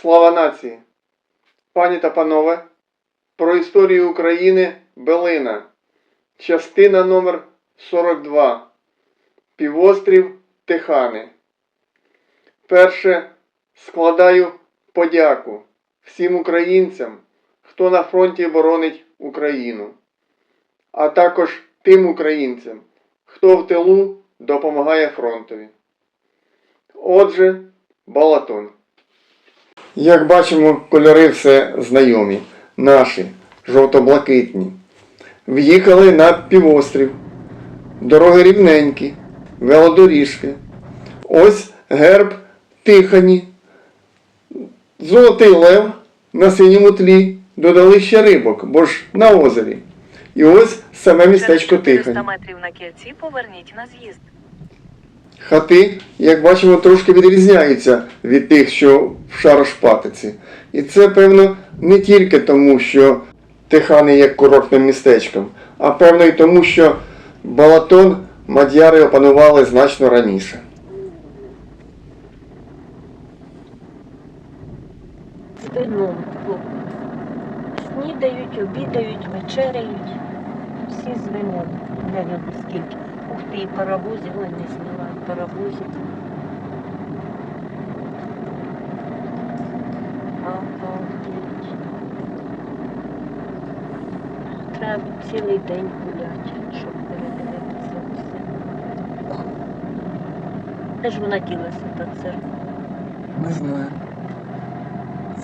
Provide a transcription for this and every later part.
Слава нації! Пані та панове, про історію України Белина. Частина номер 42. Півострів Тихани. Перше складаю подяку всім українцям, хто на фронті боронить Україну, а також тим українцям, хто в тилу допомагає фронтові. Отже, Балатон. Як бачимо, кольори все знайомі, наші, жовто-блакитні. В'їхали на півострів. Дороги рівненькі, велодоріжки. Ось герб Тихані. Золотий лев на синьому тлі. Додали ще рибок, бо ж на озері. І ось саме містечко Через 400 Тихані. метрів на кільці поверніть на з'їзд. Хати, як бачимо, трошки відрізняються від тих, що в Шарошпатиці. І це, певно, не тільки тому, що Тихани є курортним містечком, а певно і тому, що Балатон мадяри опанували значно раніше. вином. Снідають, обідають, вечеряють. Всі з вином. Не скільки. Ух ти, і паровозик, не зняла, паровозик. Обалдеть. Треба цілий день гуляти, щоб передивитися все. Де ж вона ділася, та церква? Не знаю.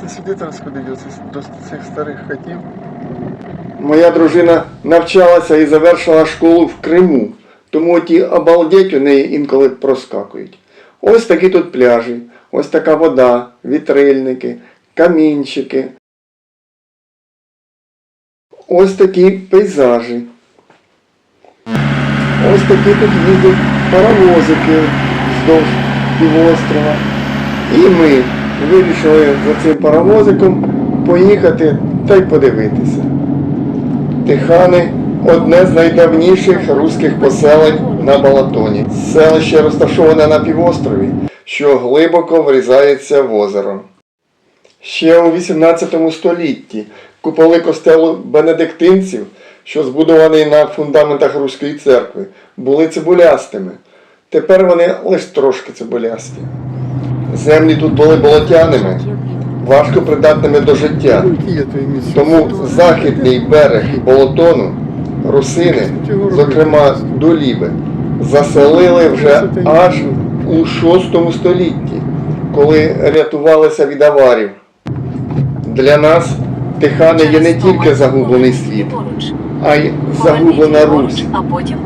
Це сюди треба сходити до цих старих хатів. Моя дружина навчалася і завершила школу в Криму, тому ті обалдеть у неї інколи проскакують. Ось такі тут пляжі, ось така вода, вітрильники, камінчики. Ось такі пейзажі. Ось такі тут їздять паровозики вздовж півострова. І ми вирішили за цим паровозиком поїхати та й подивитися. Тихани одне з найдавніших руських поселень на Балатоні. Селище розташоване на півострові, що глибоко врізається в озеро. Ще у 18 столітті куполи костелу бенедиктинців, що збудований на фундаментах Руської церкви, були цибулястими. Тепер вони лише трошки цибулясті. Землі тут були болотяними, важко придатними до життя. Тому західний берег Болотону, русини, зокрема Доліби, заселили вже аж у 6 столітті, коли рятувалися від аварів. Для нас Тихани є не тільки загублений світ, а й загублена Русь,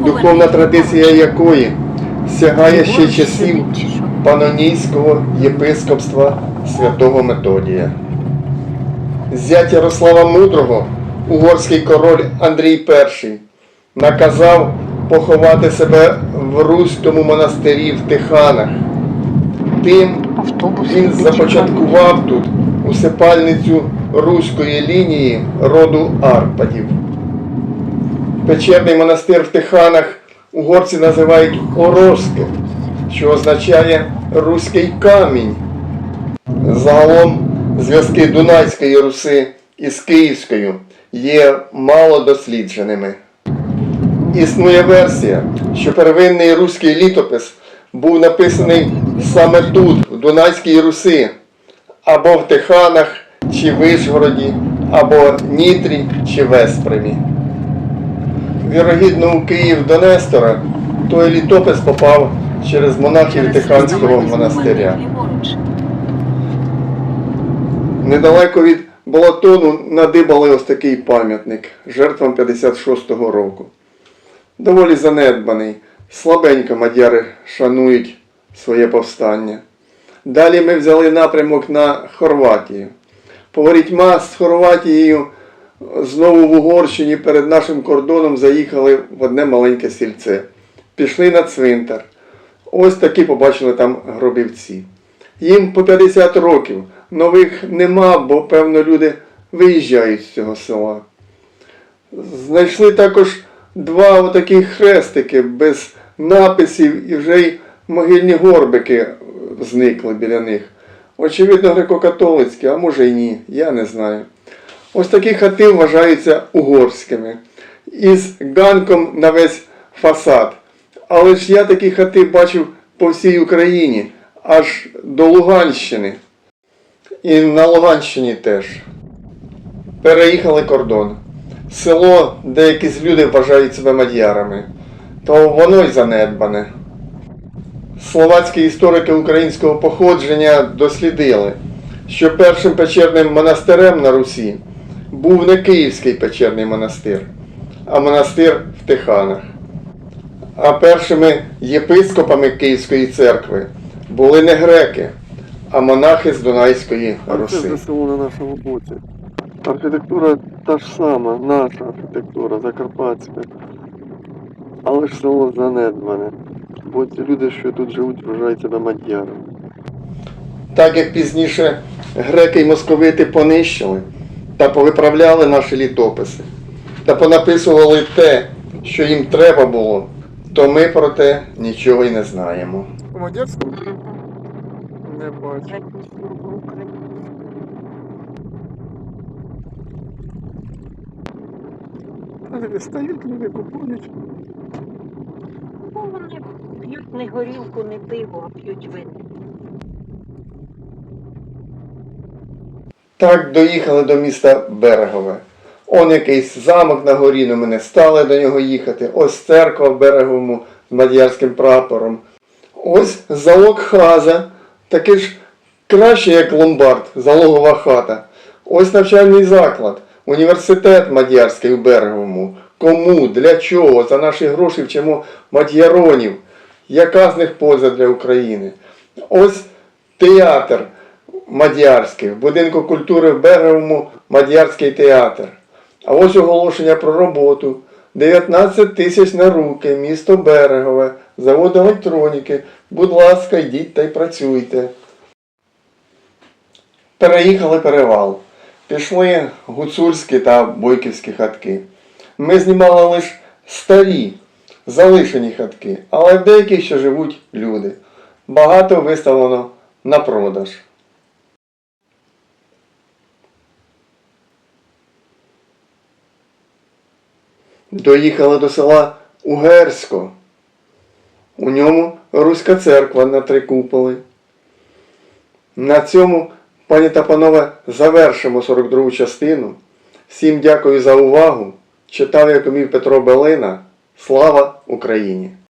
духовна традиція якої сягає ще часів? Панонійського єпископства святого Методія. Зять Ярослава Мудрого, угорський король Андрій І, наказав поховати себе в Руському монастирі в Тиханах. Тим він започаткував тут усипальницю руської лінії роду Арпадів. Печерний монастир в Тиханах угорці називають Ороске, що означає руський камінь. Загалом зв'язки Дунайської Руси із Київською є мало дослідженими. Існує версія, що первинний руський літопис був написаний саме тут, в Дунайській Руси, або в Тиханах чи Вишгороді, або Нітрі чи Веспремі. Вірогідно, у Київ до Нестора той літопис попав через монахів Тиханського монастиря. Недалеко від Балатону надибали ось такий пам'ятник жертвам 56-го року. Доволі занедбаний, слабенько мадяри шанують своє повстання. Далі ми взяли напрямок на Хорватію. Поворітьма з Хорватією знову в Угорщині перед нашим кордоном заїхали в одне маленьке сільце. Пішли на цвинтар. Ось такі побачили там гробівці. Їм по 50 років. Нових нема, бо, певно, люди виїжджають з цього села. Знайшли також два отакі хрестики без написів і вже й могильні горбики зникли біля них. Очевидно, греко-католицькі, а може й ні, я не знаю. Ось такі хати вважаються угорськими, із ганком на весь фасад. Але ж я такі хати бачив по всій Україні, аж до Луганщини. І на Луганщині теж. Переїхали кордон. Село, де якісь люди вважають себе мадярами, то воно й занедбане. Словацькі історики українського походження дослідили, що першим печерним монастирем на Русі був не Київський печерний монастир, а монастир в Тиханах. А першими єпископами Київської церкви були не греки, а монахи з Дунайської Руси. село на нашому боці. Архітектура та ж сама, наша архітектура, закарпатська. Але ж село занедбане, бо ці люди, що тут живуть, вважають себе мадярами. Так як пізніше греки й московити понищили та повиправляли наші літописи, та понаписували те, що їм треба було, то ми про те нічого й не знаємо. По мадярському не бачу. Але стають люди купують. Ну, вони п'ють не горілку, не пиво, а п'ють вино. Так доїхали до міста Берегове. Он якийсь замок на горі, но ми не стали до нього їхати. Ось церква в Береговому з мадярським прапором. Ось залог хаза, такий ж краще, як ломбард, залогова хата. Ось навчальний заклад, університет мадярський у Береговому. Кому, для чого? За наші гроші вчимо мадяронів. Яка з них польза для України? Ось театр Мадярський, в будинку культури в Береговому Мадярський театр. А ось оголошення про роботу. 19 тисяч на руки, місто Берегове, завод електроніки. Будь ласка, йдіть та й працюйте. Переїхали перевал. Пішли гуцульські та бойківські хатки. Ми знімали лише старі, залишені хатки, але в деяких ще живуть люди. Багато виставлено на продаж. Доїхали до села Угерсько. У ньому Руська церква на три куполи. На цьому, пані та панове, завершимо 42 частину. Всім дякую за увагу. Читав Якомів Петро Белина. Слава Україні!